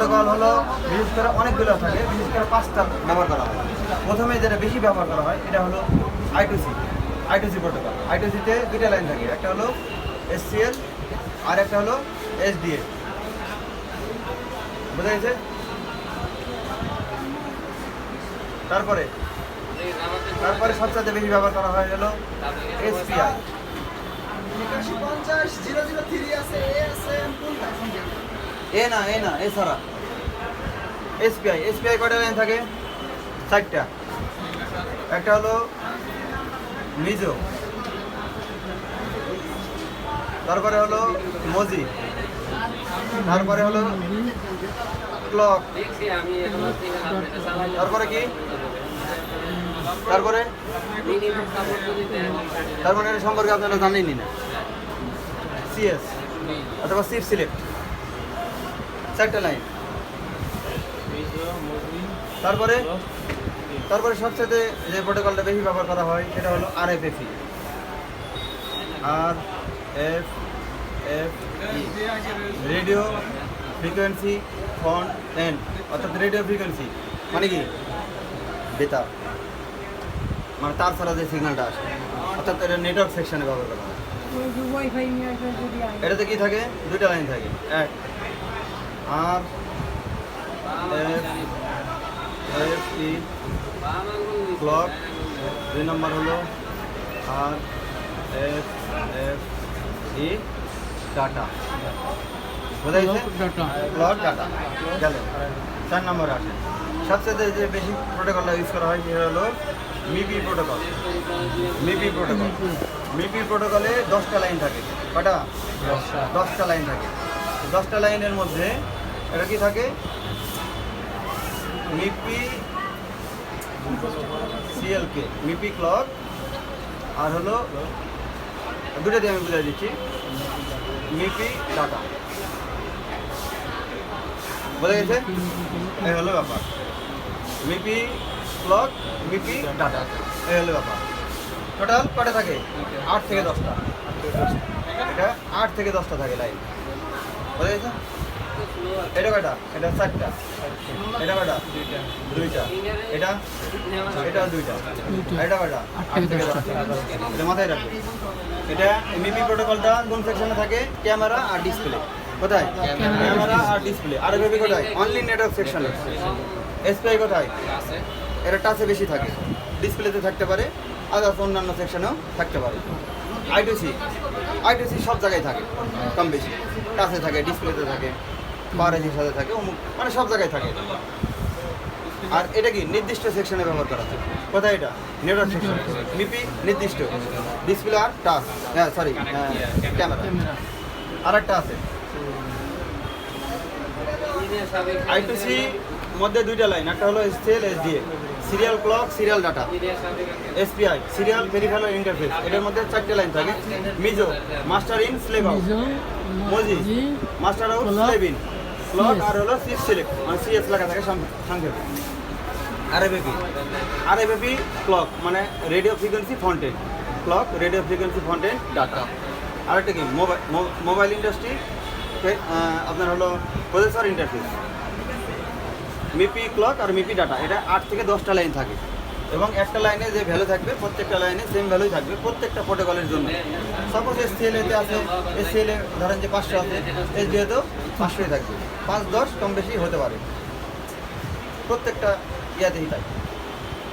Protocol হলো বিশেষ করে অনেকগুলো থাকে, বিশেষ করে পাঁচটা ব্যবহার করা হয়। প্রথমে যেটা বেশি ব্যবহার করা হয়, এটা হলো আইটুসি আইটুসি প্রোটোকল আইটুসিতে দুইটা লাইন থাকে, একটা হলো এস সি এসসিএল আর একটা হলো এস ডি এসডিএ বোঝা গেছে? তারপরে তারপরে সবচেয়ে বেশি ব্যবহার করা হয় হলো একাশি পঞ্চাশ, জিরো জিরো থ্রি আছে এ আছে এ না এ না, এ ছাড়া এসপিআই এসপিআই কয়টা লাইন থাকে? চারটা। একটা হলো মিজো। তারপরে হলো মজি তারপরে হলো ক্লক। তারপরে কি? তারপরে? তারপরে সম্পর্কে আপনারা জানেনই না। সিএস। অথবা সিপ সিলেক্ট। চারটা লাইন তারপরে তারপরে সবচেয়ে যে প্রোটোকলটা বেশি ব্যবহার করা হয় সেটা হলো R F F R F F radio frequency front end অর্থাৎ রেডিও ফ্রিকোয়েন্সি। মানে কি? বেতার মানে তার ছাড়া যে সিগন্যালটা আসে। অর্থাৎ এটা নেটওয়ার্ক সেকশনে ব্যবহার করা হয়। এটাতে কি থাকে? দুইটা লাইন থাকে। এক। R F F E clock দুই নম্বর হলো R F F E data বোঝা গেছে? ক্লক ডাটা গেল। চার নম্বরে আসে। সবচেয়ে যে বেশি প্রোটোকলটা ইউজ করা হয় সেটা হলো মিপি প্রোটোকল মিপি প্রোটোকল মিপি প্রোটোকলে দশটা লাইন থাকে। কটা? দশটা। লাইন থাকে। দশটা লাইনের মধ্যে এটা কি থাকে? মিপি সিএলকে মিপি ক্লক, আর হলো দুটো দিয়ে আমি বুঝাই দিচ্ছি, মিপি ডাটা। বোঝা গেছে? এই হলো ব্যাপার। MIPI clock, MIPI data. এই হলো ব্যাপার। টোটাল কটা থাকে? আট থেকে দশটা। এটা আট থেকে দশটা থাকে লাইন। বোঝা গেছে? এটা কটা এটা চারটা। এটা কটা দুইটা। এটা? এটা দুইটা। এটা দশটা এটা মাথায় রাখবে এটা এমইপি প্রোটোকলটা কোন সেকশনে থাকে? ক্যামেরা আর ডিসপ্লে কোথায়? ক্যামেরা আর ডিসপ্লে আর এমইপি কোথায়? অনলি নেটওয়ার্ক সেকশনে এসপিআই কোথায়? এটা টাচে বেশি থাকে। ডিসপ্লেতে থাকতে পারে। আদার্স অন্যান্য সেকশনেও থাকতে পারে। আইটিসি আইটিসি সব জায়গায় থাকে। কম বেশি। টাচে থাকে ডিসপ্লেতে থাকে। পাওয়ারেজের সাথে থাকে অমুক মানে সব জায়গায় থাকে। আর এটা কি? নির্দিষ্ট সেকশনে ব্যবহার করা হয় কোথায় এটা? নেটওয়ার্ক সেকশন মিপি নির্দিষ্ট। ডিসপ্লে আর টাচ হ্যাঁ সরি ক্যামেরা আর একটা আছে। আইটিসি মধ্যে দুইটা লাইন একটা হলো STL SDA serial clock serial data SPI serial peripheral interface এটার মধ্যে চারটে লাইন থাকে। MISO master in slave out MOSI master out slave in clock আর হলো সিপ সিলেক্ট মানে সিএস লেখা থাকে সংক্ষেপে। আরএফএপি আরএফএপি ক্লক মানে radio frequency front end clock radio frequency front end data আরেকটা কি মোবাইল মোবাইল ইন্ডাস্ট্রি আপনার হলো প্রসেসর ইন্টারফেস মিপি ক্লক আর মিপি ডাটা এটা আট থেকে দশটা লাইন থাকে। এবং একটা লাইনে যে ভ্যালু থাকবে, প্রত্যেকটা লাইনে সেম ভ্যালুই থাকবে প্রত্যেকটা প্রোটোকলের জন্য। সাপোজ এসসিএল এতে আছে এসসিএল এ ধরেন যে পাঁচশো আছে এসডিএতেও পাঁচশোই থাকবে। পাঁচ দশ কম বেশি হতে পারে। প্রত্যেকটা ইয়াতেই তাই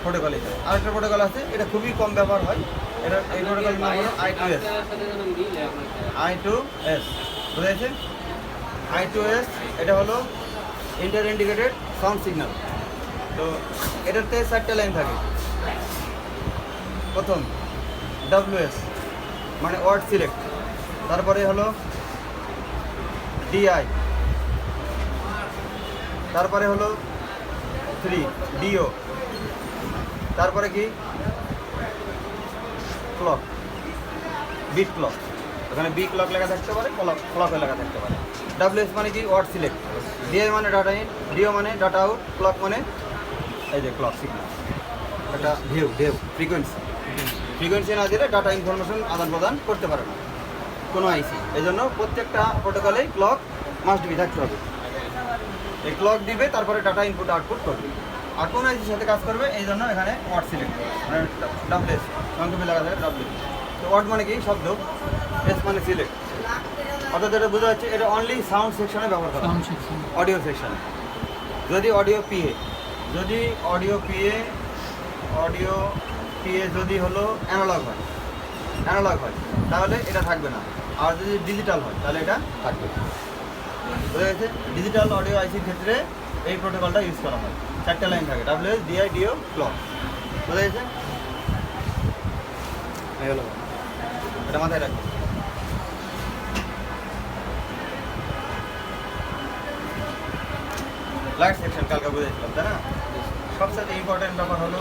প্রোটোকলেই তাই আরেকটা প্রোটোকল আছে, এটা খুবই কম ব্যবহার হয়। এটা এই প্রোটোকল নাম হলো I two S I two S বুঝা গেছে আই টু এস এটা হলো ইন্টার ইন্ডিকেটেড সাউন্ড সিগন্যাল তো এটাতে চারটে লাইন থাকে। প্রথম ডাব্লিউএস মানে ওয়ার্ড সিলেক্ট তারপরে হলো ডিআই তারপরে হলো থ্রি ডিও তারপরে কি? ক্লক বিট ক্লক ওখানে বি ক্লক লেখা থাকতে পারে ক্লক ক্লক লেখা থাকতে পারে। ডাব্লিউএস মানে কি? ওয়ার্ড সিলেক্ট ডিআই মানে ডাটা ইন ডিও মানে ডাটা আউট ক্লক মানে এই যে ক্লক সিগন্যাল এটা ঢেউ ঢেউ ফ্রিকোয়েন্সি ফ্রিকোয়েন্সি না দিলে ডাটা ইনফরমেশন আদান প্রদান করতে পারে না। কোনো আইসি এই জন্য প্রত্যেকটা প্রোটোকলেই ক্লক মাস্ট বি থাকতে হবে। এই ক্লক দিবে তারপরে ডাটা ইনপুট আউটপুট করবে। আর কোন আইসির সাথে কাজ করবে এই জন্য এখানে ওয়াট সিলেক্ট মানে ডাবলেস সংক্ষেপে লাগা যায় ডাবলেস তো ওয়াট মানে কি? শব্দ। এস মানে সিলেক্ট অর্থাৎ এটা বোঝা যাচ্ছে এটা অনলি সাউন্ড সেকশনে ব্যবহার করা অডিও সেকশনে যদি অডিও পিএ যদি অডিও পিএ অডিও পিএ যদি হলো অ্যানালগ হয় অ্যানালগ হয়, তাহলে এটা থাকবে না। আর যদি ডিজিটাল হয়, তাহলে এটা থাকবে বোঝা গেছে? ডিজিটাল অডিও আইসির ক্ষেত্রে এই প্রোটোকলটা ইউজ করা হয়। চারটে লাইন থাকে W S DI deo clock বোঝা গেছে? এটা মাথায় রাখবে লাইট সেকশন কালকে বুঝেছিলাম, তাই না? সবচেয়ে ইম্পর্টেন্ট ব্যাপার হলো